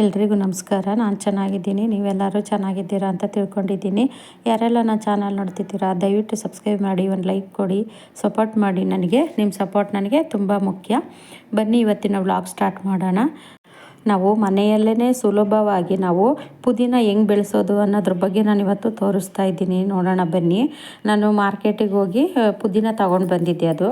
ಎಲ್ರಿಗೂ ನಮಸ್ಕಾರ. ನಾನು ಚೆನ್ನಾಗಿದ್ದೀನಿ. ನೀವೆಲ್ಲರೂ ಚೆನ್ನಾಗಿದ್ದೀರಾ ಅಂತ ತಿಳ್ಕೊಂಡಿದ್ದೀನಿ. ಯಾರೆಲ್ಲ ನನ್ನ ಚಾನಲ್ ನೋಡ್ತಿದ್ದೀರಾ, ದಯವಿಟ್ಟು ಸಬ್ಸ್ಕ್ರೈಬ್ ಮಾಡಿ, ಒಂದು ಲೈಕ್ ಕೊಡಿ, ಸಪೋರ್ಟ್ ಮಾಡಿ. ನನಗೆ ನಿಮ್ಮ ಸಪೋರ್ಟ್ ನನಗೆ ತುಂಬ ಮುಖ್ಯ. ಬನ್ನಿ, ಇವತ್ತಿನ ವ್ಲಾಗ್ ಸ್ಟಾರ್ಟ್ ಮಾಡೋಣ. ನಾವು ಮನೆಯಲ್ಲೇ ಸುಲಭವಾಗಿ ನಾವು ಪುದೀನ ಹೆಂಗೆ ಬೆಳೆಸೋದು ಅನ್ನೋದ್ರ ಬಗ್ಗೆ ನಾನು ಇವತ್ತು ತೋರಿಸ್ತಾ ಇದ್ದೀನಿ. ನೋಡೋಣ ಬನ್ನಿ. ನಾನು ಮಾರ್ಕೆಟಿಗೆ ಹೋಗಿ ಪುದೀನ ತೊಗೊಂಡು ಬಂದಿದ್ದೆ ಅದು.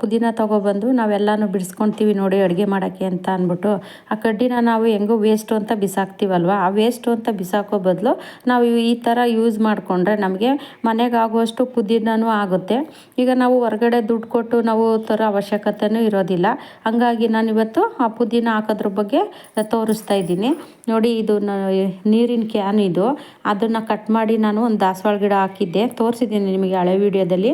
ಪುದೀನ ತೊಗೊಬಂದು ನಾವೆಲ್ಲನೂ ಬಿಡಿಸ್ಕೊತೀವಿ ನೋಡಿ ಅಡುಗೆ ಮಾಡೋಕ್ಕೆ ಅಂತ ಅಂದ್ಬಿಟ್ಟು, ಆ ಕಡ್ಡಿನ ನಾವು ಹೆಂಗೋ ವೇಸ್ಟು ಅಂತ ಬಿಸಾಕ್ತೀವಲ್ವ? ಆ ವೇಸ್ಟು ಅಂತ ಬಿಸಾಕೋ ಬದಲು ನಾವು ಈ ಥರ ಯೂಸ್ ಮಾಡಿಕೊಂಡ್ರೆ ನಮಗೆ ಮನೆಗೆ ಆಗುವಷ್ಟು ಪುದೀನೂ ಆಗುತ್ತೆ. ಈಗ ನಾವು ಹೊರಗಡೆ ದುಡ್ಡು ಕೊಟ್ಟು ನಾವು ತರೋ ಅವಶ್ಯಕತೆಯೂ ಇರೋದಿಲ್ಲ. ಹಂಗಾಗಿ ನಾನು ಇವತ್ತು ಆ ಪುದೀನ ಹಾಕೋದ್ರ ಬಗ್ಗೆ ತೋರಿಸ್ತಾ ಇದ್ದೀನಿ. ನೋಡಿ, ಇದು ನೀರಿನ ಕ್ಯಾನ್ ಇದು. ಅದನ್ನು ಕಟ್ ಮಾಡಿ ನಾನು ಒಂದು ದಾಸವಾಳ ಗಿಡ ಹಾಕಿದ್ದೆ. ತೋರಿಸಿದ್ದೀನಿ ನಿಮಗೆ ಹಳೆ ವಿಡಿಯೋದಲ್ಲಿ.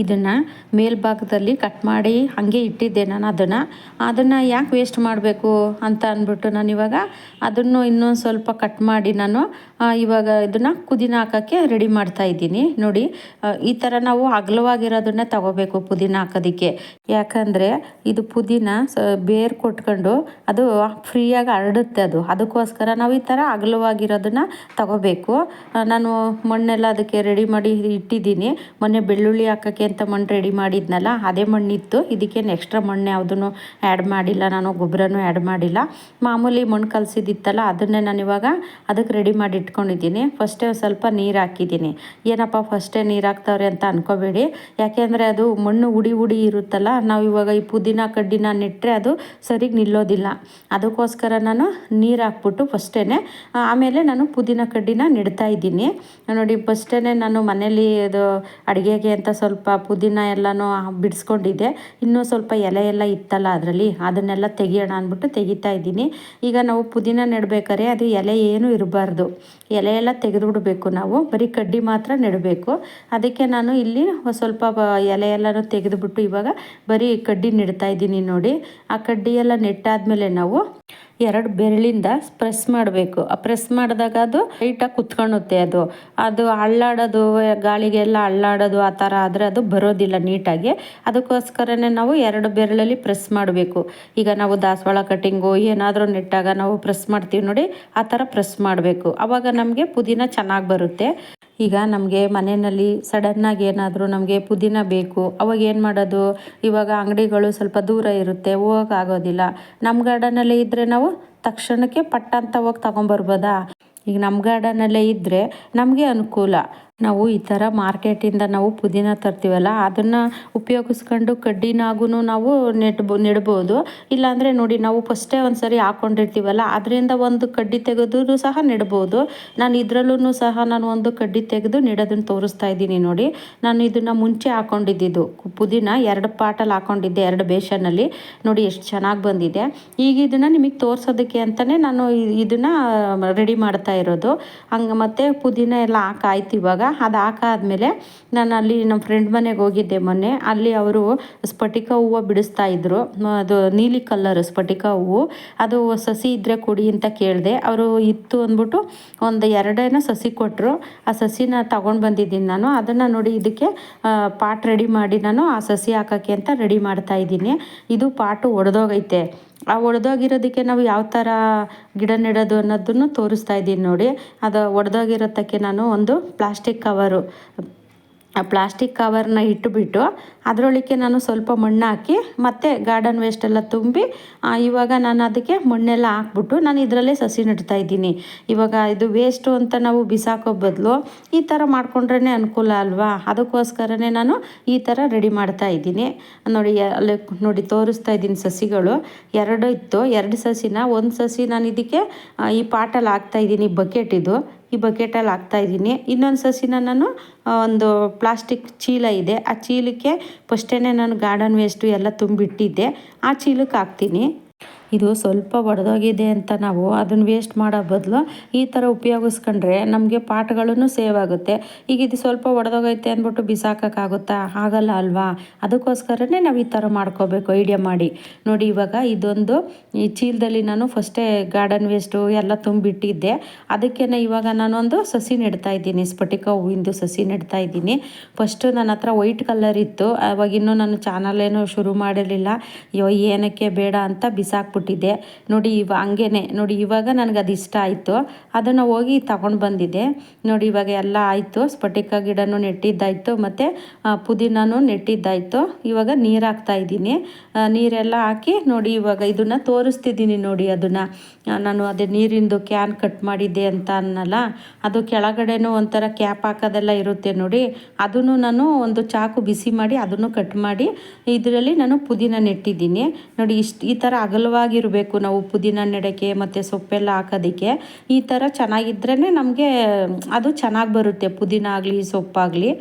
ಇದನ್ನು ಮೇಲ್ಭಾಗದಲ್ಲಿ ಕಟ್ ಮಾಡಿ ಹಾಗೆ ಇಟ್ಟಿದ್ದೆ ನಾನು ಅದನ್ನು. ಅದನ್ನು ಯಾಕೆ ವೇಸ್ಟ್ ಮಾಡಬೇಕು ಅಂತ ಅಂದ್ಬಿಟ್ಟು ನಾನು ಇವಾಗ ಅದನ್ನು ಇನ್ನೊಂದು ಸ್ವಲ್ಪ ಕಟ್ ಮಾಡಿ ನಾನು ಇವಾಗ ಇದನ್ನು ಪುದೀನ ಹಾಕೋಕ್ಕೆ ರೆಡಿ ಮಾಡ್ತಾ ಇದ್ದೀನಿ. ನೋಡಿ ಈ ಥರ ನಾವು ಅಗಲವಾಗಿರೋದನ್ನೇ ತಗೋಬೇಕು ಪುದೀನ ಹಾಕೋದಕ್ಕೆ. ಯಾಕಂದರೆ ಇದು ಪುದೀನ ಬೇರು ಕೊಟ್ಕೊಂಡು ಅದು ಫ್ರೀಯಾಗಿ ಹರಡುತ್ತೆ ಅದು. ಅದಕ್ಕೋಸ್ಕರ ನಾವು ಈ ಥರ ಅಗಲವಾಗಿರೋದನ್ನು ತಗೋಬೇಕು. ನಾನು ಮಣ್ಣೆಲ್ಲ ಅದಕ್ಕೆ ರೆಡಿ ಮಾಡಿ ಇಟ್ಟಿದ್ದೀನಿ. ಮೊನ್ನೆ ಬೆಳ್ಳುಳ್ಳಿ ಹಾಕೋಕ್ಕೆ ಅಂತ ಮಣ್ಣು ರೆಡಿ ಮಾಡಿದ್ನಲ್ಲ, ಅದೇ ಮಣ್ಣಿತ್ತು. ಇದಕ್ಕೇನು ಎಕ್ಸ್ಟ್ರಾ ಮಣ್ಣು ಯಾವುದನ್ನು ಆ್ಯಡ್ ಮಾಡಿಲ್ಲ ನಾನು, ಗೊಬ್ಬರನೂ ಆ್ಯಡ್ ಮಾಡಿಲ್ಲ. ಮಾಮೂಲಿ ಮಣ್ಣು ಕಲಸಿದಿತ್ತಲ್ಲ, ಅದನ್ನೇ ನಾನು ಇವಾಗ ಅದಕ್ಕೆ ರೆಡಿ ಮಾಡಿ ಇಟ್ಕೊಂಡಿದ್ದೀನಿ. ಫಸ್ಟೇ ಸ್ವಲ್ಪ ನೀರು ಹಾಕಿದ್ದೀನಿ. ಏನಪ್ಪ ಫಸ್ಟೇ ನೀರು ಹಾಕ್ತವ್ರೆ ಅಂತ ಅನ್ಕೋಬೇಡಿ. ಯಾಕೆಂದರೆ ಅದು ಮಣ್ಣು ಉಡಿ ಉಡಿ ಇರುತ್ತಲ್ಲ, ನಾವು ಇವಾಗ ಈ ಪುದೀನ, ಕಡ್ಡಿನ ನೆಟ್ಟರೆ ಅದು ಸರಿಗೆ ನಿಲ್ಲೋದಿಲ್ಲ. ಅದಕ್ಕೋಸ್ಕರ ನಾನು ನೀರು ಹಾಕ್ಬಿಟ್ಟು ಫಸ್ಟೇ ಆಮೇಲೆ ನಾನು ಪುದೀನ, ಕಡ್ಡಿನ ನೆಡ್ತಾ ಇದ್ದೀನಿ. ನೋಡಿ ಫಸ್ಟೇ ನಾನು ಮನೇಲಿ ಅದು ಅಡುಗೆಗೆ ಅಂತ ಸ್ವಲ್ಪ ಪುದೀನ ಎಲ್ಲನೂ ಬಿಡಿಸ್ಕೊಂಡಿದ್ದೆ. ಇನ್ನೂ ಸ್ವಲ್ಪ ಎಲೆ ಎಲ್ಲ ಇತ್ತಲ್ಲ ಅದರಲ್ಲಿ, ಅದನ್ನೆಲ್ಲ ತೆಗಿಯೋಣ ಅಂದ್ಬಿಟ್ಟು ತೆಗಿತಾ ಇದ್ದೀನಿ. ಈಗ ನಾವು ಪುದೀನ ನೆಡಬೇಕಾದ್ರೆ ಅದು ಎಲೆ ಏನು ಇರಬಾರ್ದು. ಎಲೆ ಎಲ್ಲ ತೆಗೆದುಬಿಡಬೇಕು ನಾವು, ಬರೀ ಕಡ್ಡಿ ಮಾತ್ರ ನೆಡಬೇಕು. ಅದಕ್ಕೆ ನಾನು ಇಲ್ಲಿ ಸ್ವಲ್ಪ ಎಲೆ ಎಲ್ಲನೂ ತೆಗೆದುಬಿಟ್ಟು ಇವಾಗ ಬರೀ ಕಡ್ಡಿ ನೆಡ್ತಾ ಇದ್ದೀನಿ ನೋಡಿ. ಆ ಕಡ್ಡಿ ಎಲ್ಲ ನೆಟ್ಟಾದ್ಮೇಲೆ ನಾವು ಎರಡು ಬೆರಳಿಂದ ಪ್ರೆಸ್ ಮಾಡಬೇಕು. ಪ್ರೆಸ್ ಮಾಡಿದಾಗ ಅದು ಲೈಟಾಗಿ ಕುತ್ಕೊಳ್ಳುತ್ತೆ ಅದು. ಅದು ಅಳ್ಳಾಡೋದು, ಗಾಳಿಗೆಲ್ಲ ಅಳ್ಳಾಡೋದು ಆ ಥರ ಆದರೆ ಅದು ಬರೋದಿಲ್ಲ ನೀಟಾಗಿ. ಅದಕ್ಕೋಸ್ಕರನೇ ನಾವು ಎರಡು ಬೆರಳಲ್ಲಿ ಪ್ರೆಸ್ ಮಾಡಬೇಕು. ಈಗ ನಾವು ದಾಸವಾಳ ಕಟ್ಟಿಂಗು ಏನಾದರೂ ನೆಟ್ಟಾಗ ನಾವು ಪ್ರೆಸ್ ಮಾಡ್ತೀವಿ ನೋಡಿ, ಆ ಥರ ಪ್ರೆಸ್ ಮಾಡಬೇಕು. ಆವಾಗ ನಮಗೆ ಪುದೀನ ಚೆನ್ನಾಗಿ ಬರುತ್ತೆ. ಈಗ ನಮಗೆ ಮನೆಯಲ್ಲಿ ಸಡನ್ನಾಗಿ ಏನಾದರೂ ನಮಗೆ ಪುದೀನ ಬೇಕು, ಅವಾಗ ಏನು ಮಾಡೋದು? ಇವಾಗ ಅಂಗಡಿಗಳು ಸ್ವಲ್ಪ ದೂರ ಇರುತ್ತೆ ಹೋಗೋಕ್ಕಾಗೋದಿಲ್ಲ ನಮ್ಮ ಗಾರ್ಡನಲ್ಲೇ ಇದ್ದರೆ ನಾವು ತಕ್ಷಣಕ್ಕೆ ಪಟ್ಟ ಅಂತ ಹೋಗಿ ತಗೊಂಬರ್ಬೋದಾ ಈಗ ನಮ್ಮ ಗಾರ್ಡನಲ್ಲೇ ಇದ್ದರೆ ನಮಗೆ ಅನುಕೂಲ. ನಾವು ಈ ಥರ ಮಾರ್ಕೆಟಿಂದ ನಾವು ಪುದೀನ ತರ್ತೀವಲ್ಲ, ಅದನ್ನು ಉಪಯೋಗಿಸ್ಕೊಂಡು ಕಡ್ಡಿನಾಗೂ ನಾವು ನೆಟ್ಬೋ ನೆಡ್ಬೋದು. ಇಲ್ಲಾಂದರೆ ನೋಡಿ ನಾವು ಫಸ್ಟೇ ಒಂದು ಸರಿ ಹಾಕ್ಕೊಂಡಿರ್ತೀವಲ್ಲ ಅದರಿಂದ ಒಂದು ಕಡ್ಡಿ ತೆಗೆದು ಸಹ ನೆಡ್ಬೋದು. ನಾನು ಇದರಲ್ಲೂ ಸಹ ನಾನು ಒಂದು ಕಡ್ಡಿ ತೆಗೆದು ನೆಡೋದನ್ನು ತೋರಿಸ್ತಾ ಇದ್ದೀನಿ ನೋಡಿ. ನಾನು ಇದನ್ನು ಮುಂಚೆ ಹಾಕ್ಕೊಂಡಿದ್ದು ಪುದೀನ ಎರಡು ಪಾಟಲ್ಲಿ ಹಾಕ್ಕೊಂಡಿದ್ದೆ ಎರಡು ಬೇಷನಲ್ಲಿ. ನೋಡಿ ಎಷ್ಟು ಚೆನ್ನಾಗಿ ಬಂದಿದೆ. ಈಗ ಇದನ್ನು ನಿಮಗೆ ತೋರಿಸೋದಕ್ಕೆ ಅಂತಲೇ ನಾನು ಇದನ್ನು ರೆಡಿ ಮಾಡ್ತಾ ಇರೋದು. ಹಂಗೆ ಮತ್ತು ಪುದೀನ ಎಲ್ಲ ಹಾಕಾಯ್ತು ಇವಾಗ. ಅದು ಹಾಕಾದ್ಮೇಲೆ ನಾನು ಅಲ್ಲಿ ನಮ್ಮ ಫ್ರೆಂಡ್ ಮನೆಗೆ ಹೋಗಿದ್ದೆ ಮೊನ್ನೆ. ಅಲ್ಲಿ ಅವರು ಸ್ಫಟಿಕ ಹೂವು ಬಿಡಿಸ್ತಾ ಇದ್ರು. ಅದು ನೀಲಿ ಕಲ್ಲರ್ ಸ್ಫಟಿಕ ಹೂವು. ಅದು ಸಸಿ ಇದ್ದರೆ ಕೊಡಿ ಅಂತ ಕೇಳಿದೆ. ಅವರು ಇತ್ತು ಅಂದ್ಬಿಟ್ಟು ಒಂದು ಎರಡೇನೋ ಸಸಿ ಕೊಟ್ಟರು ಆ ಸಸಿನ ತಗೊಂಡು ಬಂದಿದ್ದೀನಿ ನಾನು. ಅದನ್ನು ನೋಡಿ ಇದಕ್ಕೆ ಪಾಟ್ ರೆಡಿ ಮಾಡಿ ನಾನು ಆ ಸಸಿ ಹಾಕೋಕ್ಕೆ ಅಂತ ರೆಡಿ ಮಾಡ್ತಾ ಇದ್ದೀನಿ. ಇದು ಪಾಟು ಒಡೆದೋಗೈತೆ. ಆ ಒಡೆದೋಗಿರೋದಕ್ಕೆ ನಾವು ಯಾವ ಥರ ಗಿಡ ನೆಡೋದು ಅನ್ನೋದನ್ನು ತೋರಿಸ್ತಾ ಇದ್ದೀನಿ ನೋಡಿ. ಅದು ಒಡೆದೋಗಿರೋದಕ್ಕೆ ನಾನು ಒಂದು ಪ್ಲಾಸ್ಟಿಕ್ ಕವರು ಪ್ಲಾಸ್ಟಿಕ್ ಕವರ್ನ ಇಟ್ಟುಬಿಟ್ಟು ಅದರೊಳಕ್ಕೆ ನಾನು ಸ್ವಲ್ಪ ಮಣ್ಣು ಹಾಕಿ ಮತ್ತು ಗಾರ್ಡನ್ ವೇಸ್ಟೆಲ್ಲ ತುಂಬಿ ಇವಾಗ ನಾನು ಅದಕ್ಕೆ ಮಣ್ಣೆಲ್ಲ ಹಾಕ್ಬಿಟ್ಟು ನಾನು ಇದರಲ್ಲೇ ಸಸಿ ನೆಡ್ತಾ ಇದ್ದೀನಿ. ಇವಾಗ ಇದು ವೇಸ್ಟು ಅಂತ ನಾವು ಬಿಸಾಕೋ ಬದಲು ಈ ಥರ ಮಾಡಿಕೊಂಡ್ರೇ ಅನುಕೂಲ ಅಲ್ವಾ? ಅದಕ್ಕೋಸ್ಕರನೇ ನಾನು ಈ ಥರ ರೆಡಿ ಮಾಡ್ತಾ ಇದ್ದೀನಿ. ನೋಡಿ ಅಲ್ಲಿ ನೋಡಿ ತೋರಿಸ್ತಾ ಇದ್ದೀನಿ ಸಸಿಗಳು. ಎರಡು ಇತ್ತು. ಎರಡು ಸಸಿನ, ಒಂದು ಸಸಿ ನಾನು ಇದಕ್ಕೆ ಈ ಪಾಟಲ್ಲಿ ಹಾಕ್ತಾಯಿದ್ದೀನಿ ಬಕೆಟ್ ಇದು. ಈ ಬಕೆಟಲ್ಲಿ ಹಾಕ್ತಾಯಿದ್ದೀನಿ ಇನ್ನೊಂದು ಸಸಿನ ನಾನು ಒಂದು ಪ್ಲಾಸ್ಟಿಕ್ ಚೀಲ ಇದೆ. ಆ ಚೀಲಕ್ಕೆ ಫಸ್ಟೇ ನಾನು ಗಾರ್ಡನ್ ವೇಸ್ಟು ಎಲ್ಲ ತುಂಬಿಟ್ಟಿದ್ದೆ. ಆ ಚೀಲಕ್ಕೆ ಹಾಕ್ತೀನಿ. ಇದು ಸ್ವಲ್ಪ ಒಡೆದೋಗಿದೆ ಅಂತ ನಾವು ಅದನ್ನು ವೇಸ್ಟ್ ಮಾಡೋ ಬದಲು ಈ ಥರ ಉಪಯೋಗಿಸ್ಕೊಂಡ್ರೆ ನಮಗೆ ಪಾಟ್ಗಳೂ ಸೇವ್ ಆಗುತ್ತೆ. ಈಗ ಇದು ಸ್ವಲ್ಪ ಒಡೆದೋಗೈತೆ ಅಂದ್ಬಿಟ್ಟು ಬಿಸಾಕೋಕ್ಕಾಗುತ್ತಾ? ಆಗಲ್ಲ ಅಲ್ವಾ? ಅದಕ್ಕೋಸ್ಕರನೇ ನಾವು ಈ ಥರ ಮಾಡ್ಕೋಬೇಕು. ಐಡಿಯಾ ಮಾಡಿ. ನೋಡಿ, ಇವಾಗ ಇದೊಂದು ಈ ಚೀಲದಲ್ಲಿ ನಾನು ಫಸ್ಟೇ ಗಾರ್ಡನ್ ವೇಸ್ಟು ಎಲ್ಲ ತುಂಬಿಟ್ಟಿದ್ದೆ. ಅದಕ್ಕೆ ಇವಾಗ ನಾನೊಂದು ಸಸಿ ನೆಡ್ತಾ ಇದ್ದೀನಿ. ಸ್ಫಟಿಕ ಹೂವಿಂದು ಸಸಿ ನೆಡ್ತಾ ಇದ್ದೀನಿ. ಫಸ್ಟು ನನ್ನ ಹತ್ರ ವೈಟ್ ಕಲರ್ ಇತ್ತು. ಅವಾಗಿನ್ನೂ ನಾನು ಚಾನಲ್ ಏನು ಶುರು ಮಾಡಿರಲಿಲ್ಲ. ಅಯ್ಯೋ, ಏನಕ್ಕೆ ಬೇಡ ಅಂತ ಬಿಸಾಕ್ಬಿಟ್ಟು ಹಾಕ್ಬಿಟ್ಟಿದ್ದೆ ನೋಡಿ ಇವ ಹಂಗೇನೆ, ನೋಡಿ ಇವಾಗ ನನಗೆ ಅದು ಇಷ್ಟ ಆಯಿತು. ಅದನ್ನು ಹೋಗಿ ತಗೊಂಡು ಬಂದಿದ್ದೆ. ನೋಡಿ ಇವಾಗ ಎಲ್ಲ ಆಯಿತು. ಸ್ಫಟಿಕ ಗಿಡನೂ ನೆಟ್ಟಿದ್ದಾಯಿತು ಮತ್ತು ಪುದೀನೂ ನೆಟ್ಟಿದ್ದಾಯಿತು. ಇವಾಗ ನೀರು ಹಾಕ್ತಾ ಇದ್ದೀನಿ ನೀರೆಲ್ಲ ಹಾಕಿ ನೋಡಿ ಇವಾಗ ಇದನ್ನು ತೋರಿಸ್ತಿದ್ದೀನಿ ನೋಡಿ ಅದನ್ನು. ನಾನು ಅದೇ ನೀರಿಂದು ಕ್ಯಾನ್ ಕಟ್ ಮಾಡಿದ್ದೆ ಅಂತ ಅನ್ನಲ್ಲ. ಅದು ಕೆಳಗಡೆನೂ ಒಂಥರ ಕ್ಯಾಪ್ ಹಾಕೋದೆಲ್ಲ ಇರುತ್ತೆ ನೋಡಿ. ಅದನ್ನು ನಾನು ಒಂದು ಚಾಕು ಬಿಸಿ ಮಾಡಿ ಅದನ್ನು ಕಟ್ ಮಾಡಿ, ಇದರಲ್ಲಿ ನಾನು ಪುದೀನ ನೆಟ್ಟಿದ್ದೀನಿ. ನೋಡಿ ಇಷ್ಟು ಈ ಥರ ಅಗಲವಾಗಿರಬೇಕು ನಾವು ಪುದೀನ ನೆಡೋಕ್ಕೆ ಮತ್ತು ಸೊಪ್ಪೆಲ್ಲ ಹಾಕೋದಕ್ಕೆ. ಈ ಥರ ಚೆನ್ನಾಗಿದ್ರೇ ನಮಗೆ ಅದು ಚೆನ್ನಾಗಿ ಬರುತ್ತೆ, ಪುದೀನ ಆಗಲಿ ಸೊಪ್ಪಾಗಲಿ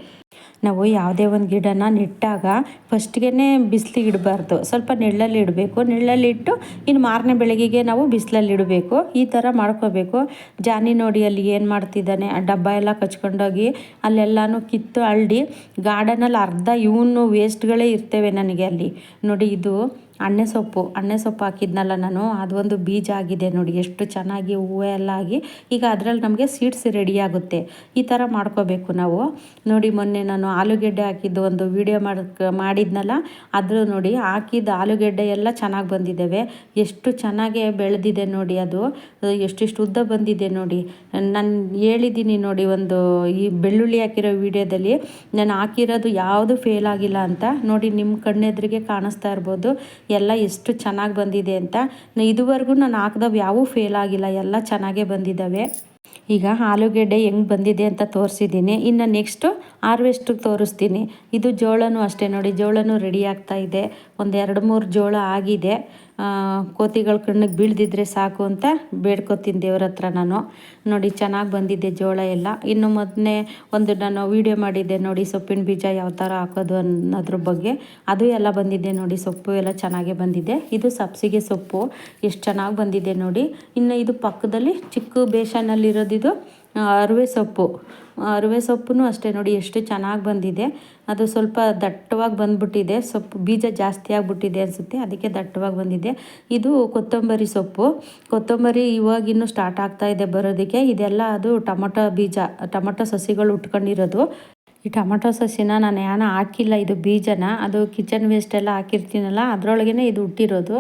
ನಾವು ಯಾವುದೇ ಒಂದು ಗಿಡನ ನೆಟ್ಟಾಗ ಫಸ್ಟ್ಗೆ ಬಿಸಿಲಿಗೆ ಇಡಬಾರ್ದು. ಸ್ವಲ್ಪ ನೆಳ್ಳಲ್ಲಿ ಇಡಬೇಕು. ನೆಳ್ಳಲ್ಲಿ ಇಟ್ಟು ಇನ್ನು ಮಾರನೇ ಬೆಳಗ್ಗೆಗೆ ನಾವು ಬಿಸಿಲಲ್ಲಿ ಇಡಬೇಕು. ಈ ಥರ ಮಾಡ್ಕೋಬೇಕು. ಜಾನಿ ನೋಡಿ ಅಲ್ಲಿ ಏನು ಮಾಡ್ತಿದ್ದಾನೆ, ಆ ಡಬ್ಬ ಎಲ್ಲ ಕಚ್ಕೊಂಡೋಗಿ ಅಲ್ಲೆಲ್ಲನೂ ಕಿತ್ತು ಅಳ್ಳಿ ಗಾರ್ಡನಲ್ಲಿ ಅರ್ಧ ಇವನು ವೇಸ್ಟ್ಗಳೇ ಇರ್ತೇವೆ ನನಗೆ ಅಲ್ಲಿ. ನೋಡಿ ಇದು ಅಣ್ಣೆ ಸೊಪ್ಪು ಅಣ್ಣೆ ಸೊಪ್ಪು ಹಾಕಿದ್ನಲ್ಲ ನಾನು, ಅದೊಂದು ಬೀಜ ಆಗಿದೆ ನೋಡಿ, ಎಷ್ಟು ಚೆನ್ನಾಗಿ ಹೂವು ಎಲ್ಲ ಆಗಿ, ಈಗ ಅದರಲ್ಲಿ ನಮಗೆ ಸೀಡ್ಸ್ ರೆಡಿ ಆಗುತ್ತೆ. ಈ ಥರ ಮಾಡ್ಕೋಬೇಕು ನಾವು. ನೋಡಿ, ಮೊನ್ನೆ ನಾನು ಆಲೂಗೆಡ್ಡೆ ಹಾಕಿದ್ದು ಒಂದು ವಿಡಿಯೋ ಮಾಡಿದ್ನಲ್ಲ ಅದ್ರ ನೋಡಿ ಹಾಕಿದ ಆಲೂಗೆಡ್ಡೆ ಎಲ್ಲ ಚೆನ್ನಾಗಿ ಬಂದಿದ್ದಾವೆ. ಎಷ್ಟು ಚೆನ್ನಾಗಿ ಬೆಳೆದಿದೆ ನೋಡಿ ಅದು. ಎಷ್ಟೆಷ್ಟು ಉದ್ದ ಬಂದಿದೆ ನೋಡಿ. ನಾನು ಹೇಳಿದ್ದೀನಿ ನೋಡಿ, ಒಂದು ಈ ಬೆಳ್ಳುಳ್ಳಿ ಹಾಕಿರೋ ವಿಡಿಯೋದಲ್ಲಿ ನಾನು ಹಾಕಿರೋದು ಯಾವುದು ಫೇಲ್ ಆಗಿಲ್ಲ ಅಂತ. ನೋಡಿ ನಿಮ್ಮ ಕಣ್ಣೆದ್ರಿಗೆ ಕಾಣಿಸ್ತಾ ಇರ್ಬೋದು. ಎಲ್ಲ ಎಷ್ಟು ಚೆನ್ನಾಗಿ ಬಂದಿದೆ ಅಂತ. ಇದುವರೆಗೂ ನಾನು ಹಾಕ್ದವು ಯಾವೂ ಫೇಲ್ ಆಗಿಲ್ಲ. ಎಲ್ಲ ಚೆನ್ನಾಗೇ ಬಂದಿದ್ದಾವೆ. ಈಗ ಆಲೂಗೆಡ್ಡೆ ಹೆಂಗೆ ಬಂದಿದೆ ಅಂತ ತೋರಿಸಿದ್ದೀನಿ. ಇನ್ನು ನೆಕ್ಸ್ಟು ಹಾರ್ವೆಸ್ಟಿಗೆ ತೋರಿಸ್ತೀನಿ. ಇದು ಜೋಳನೂ ಅಷ್ಟೇ ನೋಡಿ, ಜೋಳನೂ ರೆಡಿ ಆಗ್ತಾ ಇದೆ. ಒಂದು ಎರಡು ಮೂರು ಜೋಳ ಆಗಿದೆ. ಕೋತಿಗಳ ಕಣ್ಣಿಗೆ ಬೀಳ್ದಿದ್ರೆ ಸಾಕು ಅಂತ ಬೇಡ್ಕೊತೀನಿ ದೇವ್ರ ಹತ್ರ ನಾನು. ನೋಡಿ, ಚೆನ್ನಾಗಿ ಬಂದಿದ್ದೆ ಜೋಳ ಎಲ್ಲ. ಇನ್ನು ಮೊದಲೇ ಒಂದು ನಾನು ವೀಡಿಯೋ ಮಾಡಿದ್ದೆ ನೋಡಿ, ಸೊಪ್ಪಿನ ಬೀಜ ಯಾವ ಥರ ಹಾಕೋದು ಅನ್ನೋದ್ರ ಬಗ್ಗೆ. ಅದು ಎಲ್ಲ ಬಂದಿದೆ ನೋಡಿ, ಸೊಪ್ಪು ಎಲ್ಲ ಚೆನ್ನಾಗೇ ಬಂದಿದೆ. ಇದು ಸಬ್ಸಿಗೆ ಸೊಪ್ಪು. ಎಷ್ಟು ಚೆನ್ನಾಗಿ ಬಂದಿದೆ ನೋಡಿ. ಇನ್ನು ಇದು ಪಕ್ಕದಲ್ಲಿ ಚಿಕ್ಕ ಬೇಷನಲ್ಲಿರೋದಿದು ಅರಿವೆ ಸೊಪ್ಪು. ಅರಿವೆ ಸೊಪ್ಪು ಅಷ್ಟೇ ನೋಡಿ ಎಷ್ಟು ಚೆನ್ನಾಗಿ ಬಂದಿದೆ. ಅದು ಸ್ವಲ್ಪ ದಟ್ಟವಾಗಿ ಬಂದ್ಬಿಟ್ಟಿದೆ. ಸೊಪ್ಪು, ಬೀಜ ಜಾಸ್ತಿ ಆಗಿಬಿಟ್ಟಿದೆ ಅನಿಸುತ್ತೆ. ಅದಕ್ಕೆ ದಟ್ಟವಾಗಿ ಬಂದಿದೆ. ಇದು ಕೊತ್ತಂಬರಿ ಸೊಪ್ಪು. ಕೊತ್ತಂಬರಿ ಇವಾಗಿನ್ನೂ ಸ್ಟಾರ್ಟ್ ಆಗ್ತಾ ಇದೆ ಬರೋದಕ್ಕೆ. ಇದೆಲ್ಲ ಅದು ಟೊಮೊಟೊ ಬೀಜ, ಟೊಮೊಟೊ ಸಸಿಗಳು ಉಟ್ಕೊಂಡಿರೋದು. ಈ ಟೊಮೆಟೊ ಸಸಿನ ನಾನು ಯಾನ ಹಾಕಿಲ್ಲ, ಇದು ಬೀಜನ. ಅದು ಕಿಚನ್ ವೇಸ್ಟ್ ಎಲ್ಲ ಹಾಕಿರ್ತೀನಲ್ಲ ಅದರೊಳಗೇ ಇದು ಹುಟ್ಟಿರೋದು.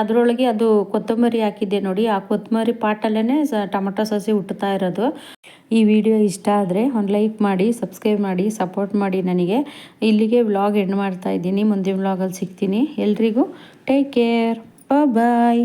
ಅದರೊಳಗೆ ಅದು ಕೊತ್ತಂಬರಿ ಹಾಕಿದ್ದೆ ನೋಡಿ, ಆ ಕೊತ್ತಂಬರಿ ಪಾಟಲ್ಲೇ ಸ ಟೊಮೆಟೊ ಸಸಿ ಹುಟ್ಟುತ್ತಾ ಇರೋದು. ಈ ವಿಡಿಯೋ ಇಷ್ಟ ಆದರೆ ಒಂದು ಲೈಕ್ ಮಾಡಿ, ಸಬ್ಸ್ಕ್ರೈಬ್ ಮಾಡಿ, ಸಪೋರ್ಟ್ ಮಾಡಿ ನನಗೆ. ಇಲ್ಲಿಗೆ ವ್ಲಾಗ್ ಎಂಡ್ ಮಾಡ್ತಾ ಇದ್ದೀನಿ, ಮುಂದಿನ ವ್ಲಾಗಲ್ಲಿ ಸಿಗ್ತೀನಿ. ಎಲ್ರಿಗೂ ಟೇಕ್ ಕೇರ್ ಬಾಯ್